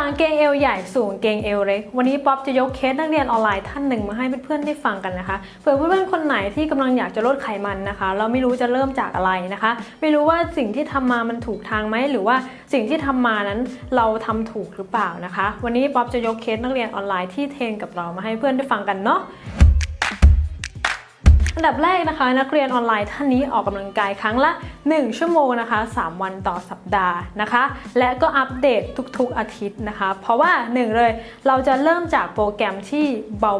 จากกางเกงเอวใหญ่สู่กางเกงเอวเล็ก วันนี้ป๊อปจะยกเคสนักเรียนออนไลน์ท่านหนึ่งมาให้เพื่อนๆได้ฟังกันนะคะ เผื่อเพื่อนๆคนไหนที่กำลังอยากจะลดไขมันนะคะ เราไม่รู้จะเริ่มจากอะไรนะคะ ไม่รู้ว่าสิ่งที่ทำมามันถูกทางไหมหรือว่าสิ่งที่ทำมานั้นเราทำถูกหรือเปล่านะคะ วันนี้ป๊อปจะยกเคสนักเรียนออนไลน์ที่เทรนกับเรามาให้เพื่อนได้ฟังกันเนาะ อันดับแรกนะคะ นักเรียนออนไลน์ท่านนี้ออกกำลังกายครั้งละ 1 ชั่วโมงนะคะ 3 วันต่อสัปดาห์นะคะ และก็อัปเดตทุกๆอาทิตย์นะคะ เพราะว่า 1 เลยเราจะเริ่มจากโปรแกรมที่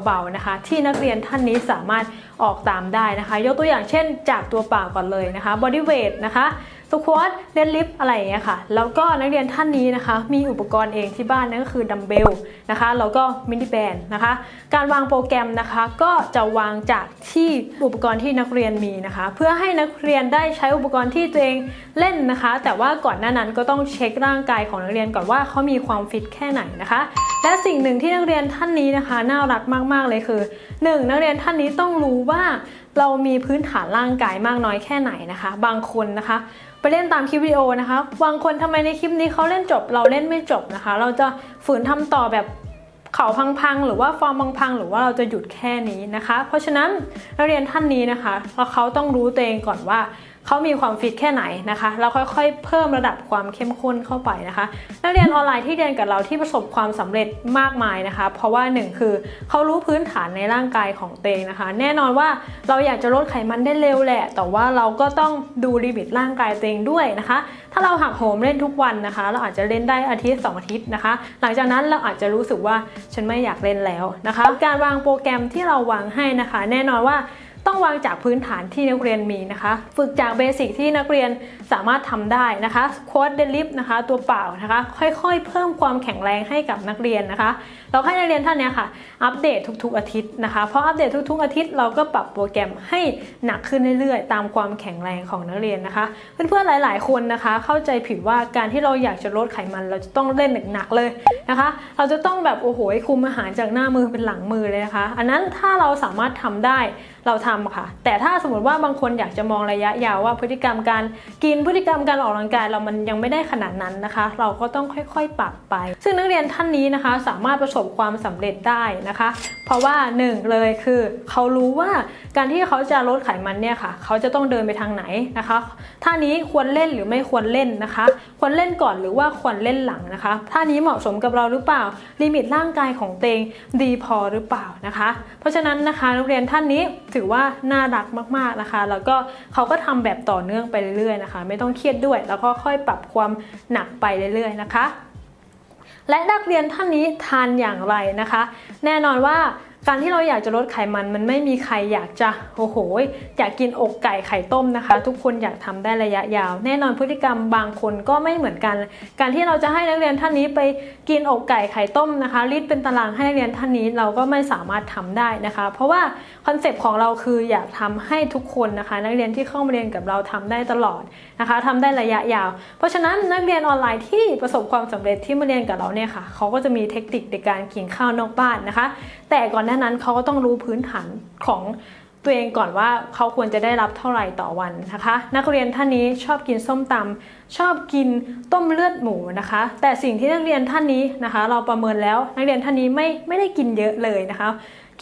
เบาๆนะคะ ที่นักเรียนท่านนี้สามารถออกตามได้นะคะ ยกตัวอย่างเช่นจากตัวเปล่าก่อนเลยนะคะ body weight นะคะ สควอตเดนลิฟอะไรอย่างเงี้ยค่ะ แล้วก็นักเรียนท่านนี้นะคะ มีอุปกรณ์เองที่บ้านนั่นก็คือดัมเบลนะคะ แล้วก็มินิแบนนะคะ การวางโปรแกรมนะคะก็จะวางจากที่อุปกรณ์ที่นักเรียนมีนะคะ เพื่อให้นักเรียนได้ใช้อุปกรณ์ที่ตัวเองเล่นนะคะ แต่ว่าก่อนหน้านั้นก็ต้องเช็คร่างกายของนักเรียนก่อนว่าเขามีความฟิตแค่ไหนนะคะ และสิ่งหนึ่งที่นักเรียนท่านนี้นะคะ น่ารักมาก ๆ เลยคือ 1. นักเรียนท่านนี้ต้องรู้ว่า เรามีพื้นฐานร่างกายมากน้อยแค่ไหนนะคะ บางคนนะคะ ไปเล่นตามคลิปวิดีโอนะคะ บางคนทำไมในคลิปนี้เขาเล่นจบ เราเล่นไม่จบนะคะ เราจะฝืนทำต่อแบบเข่าพังๆหรือว่าฟอร์มพังๆหรือว่าเราจะหยุดแค่นี้นะคะ เพราะฉะนั้นนักเรียนท่านนี้นะคะเขาต้องรู้ตัวเองก่อนว่า เขามีความฟิตแค่ไหนนะคะแล้วค่อยๆ เพิ่มระดับความเข้มข้นเข้าไปนะคะ นักเรียนออนไลน์ที่เรียนกับเราที่ประสบความสำเร็จมากมายนะคะ เพราะว่าหนึ่งคือเขารู้พื้นฐานในร่างกายของตัวเองนะคะ แน่นอนว่าเราอยากจะลดไขมันได้เร็วแหละ แต่ว่าเราก็ต้องดูลิมิตร่างกายตัวเองด้วยนะคะ ถ้าเราหักโหมเล่นทุกวันนะคะ เราอาจจะเล่นได้อาทิตย์สองอาทิตย์นะคะ หลังจากนั้นเราอาจจะรู้สึกว่าฉันไม่อยากเล่นแล้วนะคะ การวางโปรแกรมที่เราวางให้นะคะ แน่นอนว่า ต้องวางจากพื้นฐานที่นักเรียนมีนะคะ ฝึกจากเบสิกที่นักเรียนสามารถทำได้นะคะโค้ดเดลิฟนะคะ ตัวเปล่านะคะ ค่อยๆ เพิ่มความแข็งแรงให้กับนักเรียนนะคะ เราให้นักเรียนท่านนี้ค่ะ อัปเดตทุกๆ อาทิตย์นะคะเพราะอัปเดตทุกๆ อาทิตย์เราก็ปรับโปรแกรมให้หนักขึ้นเรื่อยๆ ตามความแข็งแรงของนักเรียนนะคะ เพื่อนๆหลาย ๆ คนนะคะ เข้าใจผิดว่าการที่เราอยากจะลดไขมัน เราจะต้องเล่นหนักๆเลยนะคะ เราจะต้องแบบโอ้โหคุมอาหารจากหน้ามือเป็นหลังมือเลยนะคะ อันนั้นถ้าเราสามารถทำได้เราทำค่ะ แต่ถ้าสมมติว่าบางคนอยากจะมองระยะยาวว่าพฤติกรรมการกินพฤติกรรมการออกกำลังกายเรามันยังไม่ได้ขนาดนั้นนะคะ เราก็ต้องค่อยๆ ปรับไป ซึ่งนักเรียนท่านนี้นะคะ สามารถประสบความสำเร็จได้นะคะ เพราะว่าหนึ่งเลยคือเขารู้ว่าการที่เขาจะลดไขมันเนี่ยค่ะ เขาจะต้องเดินไปทางไหนนะคะท่านี้ควรเล่นหรือไม่ควรเล่นนะคะ ควรเล่นก่อนหรือว่าควรเล่นหลังนะคะท่านี้เหมาะสมกับเราหรือเปล่าลิมิตร่างกายของเตงดีพอหรือเปล่านะคะ เพราะฉะนั้นนะคะนักเรียนท่านนี้ถือว่าน่ารักมากๆนะคะ แล้วก็เขาก็ทำแบบต่อเนื่องไปเรื่อยๆนะคะ ไม่ต้องเครียดด้วย แล้วก็ค่อยปรับความหนักไปเรื่อยๆนะคะ และนักเรียนท่านนี้ทานอย่างไรนะคะ แน่นอนว่า การที่เราอยากจะลดไขมันมันไม่มีใครอยากจะโอ้โหอยากกินอกไก่ไข่ต้มนะคะ ทุกคนอยากทำได้ระยะยาว แน่นอนพฤติกรรมบางคนก็ไม่เหมือนกัน การที่เราจะให้นักเรียนท่านนี้ไปกินอกไก่ไข่ต้มนะคะรีดเป็นตารางให้นักเรียนท่านนี้เราก็ไม่สามารถทำได้นะคะ เพราะว่าคอนเซปต์ของเราคืออยากทำให้ทุกคนนะคะ นักเรียนที่เข้ามาเรียนกับเราทำได้ตลอดนะคะทำได้ระยะยาว เพราะฉะนั้นนักเรียนออนไลน์ที่ประสบความสำเร็จที่มาเรียนกับเราเนี่ยค่ะเขาก็จะมีเทคนิคในการกินข้าวนอกบ้านนะคะ แต่ก่อนหน้านั้นเขาก็ต้องรู้พื้นฐานของตัวเองก่อนว่าเขาควรจะได้รับเท่าไหร่ต่อวันนะคะ นักเรียนท่านนี้ชอบกินส้มตำชอบกินต้มเลือดหมูนะคะ แต่สิ่งที่นักเรียนท่านนี้นะคะ เราประเมินแล้วนักเรียนท่านนี้ไม่ไม่ได้กินเยอะเลยนะคะ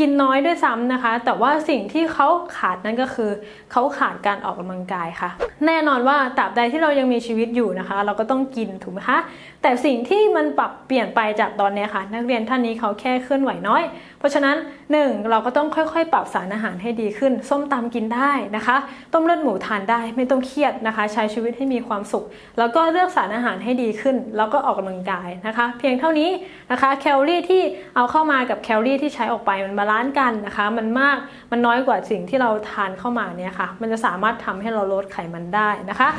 กินน้อยด้วยซ้ำนะคะ แต่ว่าสิ่งที่เขาขาดนั่นก็คือเขาขาดการออกกำลังกายค่ะ แน่นอนว่าตราบใดที่เรายังมีชีวิตอยู่นะคะ เราก็ต้องกินถูกไหมคะแต่สิ่งที่มันปรับเปลี่ยนไปจากตอนนี้ค่ะ นักเรียนท่านนี้เขาแค่เคลื่อนไหวน้อยเพราะฉะนั้น 1. เราก็ต้องค่อยๆ ปรับสารอาหารให้ดีขึ้น ส้มตำกินได้นะคะ ต้มเลือดหมูทานได้ไม่ต้องเครียดนะคะ ใช้ชีวิตให้มีความสุข แล้วก็เลือกสารอาหารให้ดีขึ้น แล้วก็ออกกำลังกายนะคะ เพียงเท่านี้นะคะแคลอรี่ที่เอาเข้ามากับแคลอรี่ที่ใช้ออกไปมันบาลานซ์กันนะคะ มันมากมันน้อยกว่าสิ่งที่เราทานเข้ามาเนี่ยค่ะ มันจะสามารถทำให้เราลดไขมันได้นะคะ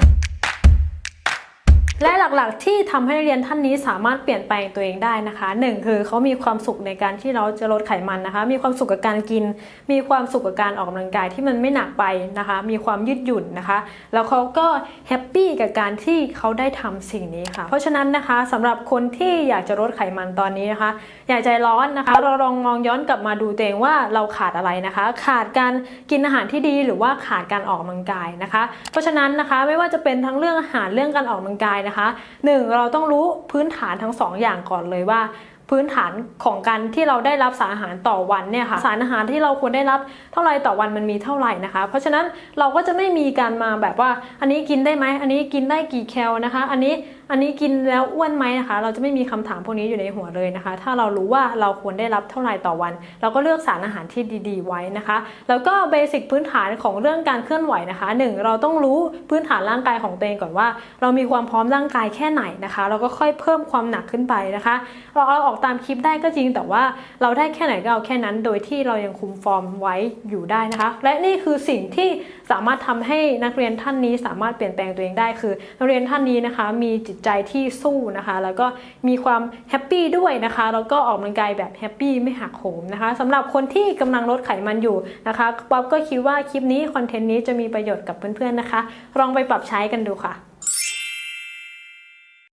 และหลักๆที่ทำให้นักเรียนท่านนี้สามารถเปลี่ยนแปลงตัวเองได้นะคะหนึ่งคือเขามีความสุขในการที่เราจะลดไขมันนะคะ มีความสุขกับการกิน มีความสุขกับการออกกำลังกายที่มันไม่หนักไปนะคะ มีความยืดหยุ่นนะคะ แล้วเขาก็แฮปปี้กับการที่เขาได้ทำสิ่งนี้ค่ะ เพราะฉะนั้นนะคะสำหรับคนที่อยากจะลดไขมันตอนนี้นะคะ อย่าใจร้อนนะคะ เราลองมองย้อนกลับมาดูตัวเองว่าเราขาดอะไรนะคะ ขาดการกินอาหารที่ดีหรือว่าขาดการออกกำลังกายนะคะ เพราะฉะนั้นนะคะไม่ว่าจะเป็นทั้งเรื่องอาหารเรื่องการออกกำลังกายนะคะหนึ่งเราต้องรู้พื้นฐานทั้งสองอย่างก่อนเลยว่า พื้นฐานของการที่เราได้รับสารอาหารต่อวันเนี่ยค่ะสารอาหารที่เราควรได้รับเท่าไรต่อวันมันมีเท่าไหร่นะคะ เพราะฉะนั้นเราก็จะไม่มีการมาแบบว่า อันนี้กินได้ไหมอันนี้กินได้กี่แคลนะคะ อันนี้ อันนี้กินแล้วอ้วนไหมนะคะ เราจะไม่มีคำถามพวกนี้อยู่ในหัวเลยนะคะ ถ้าเรารู้ว่าเราควรได้รับเท่าไหร่ต่อวัน เราก็เลือกสารอาหารที่ดี ๆ ไว้นะคะ แล้วก็เบสิกพื้นฐานของเรื่องการเคลื่อนไหวนะคะหนึ่งเราต้องรู้พื้นฐานร่างกายของตัวเองก่อนว่า เรามีความพร้อมร่างกายแค่ไหนนะคะ เราก็ค่อยเพิ่มความหนักขึ้นไปนะคะ เราเอาออกตามคลิปได้ก็จริงแต่ว่าเราได้แค่ไหนก็เอาแค่นั้น โดยที่เรายังคุมฟอร์มไว้อยู่ได้นะคะ และนี่คือสิ่งที่สามารถทำให้นักเรียนท่านนี้สามารถเปลี่ยนแปลงตัวเองได้คือนักเรียนท่านนี้นะคะ มีจิตใจที่สู้นะคะ แล้วก็มีความแฮปปี้ด้วยนะคะ แล้วก็ออกกำลังกายแบบแฮปปี้ไม่หักโหมนะคะสำหรับคนที่กำลังลดไขมันอยู่นะคะป๊อบก็คิดว่าคลิปนี้คอนเทนต์นี้จะมีประโยชน์กับเพื่อนๆนะคะ ลองไปปรับใช้กันดูค่ะ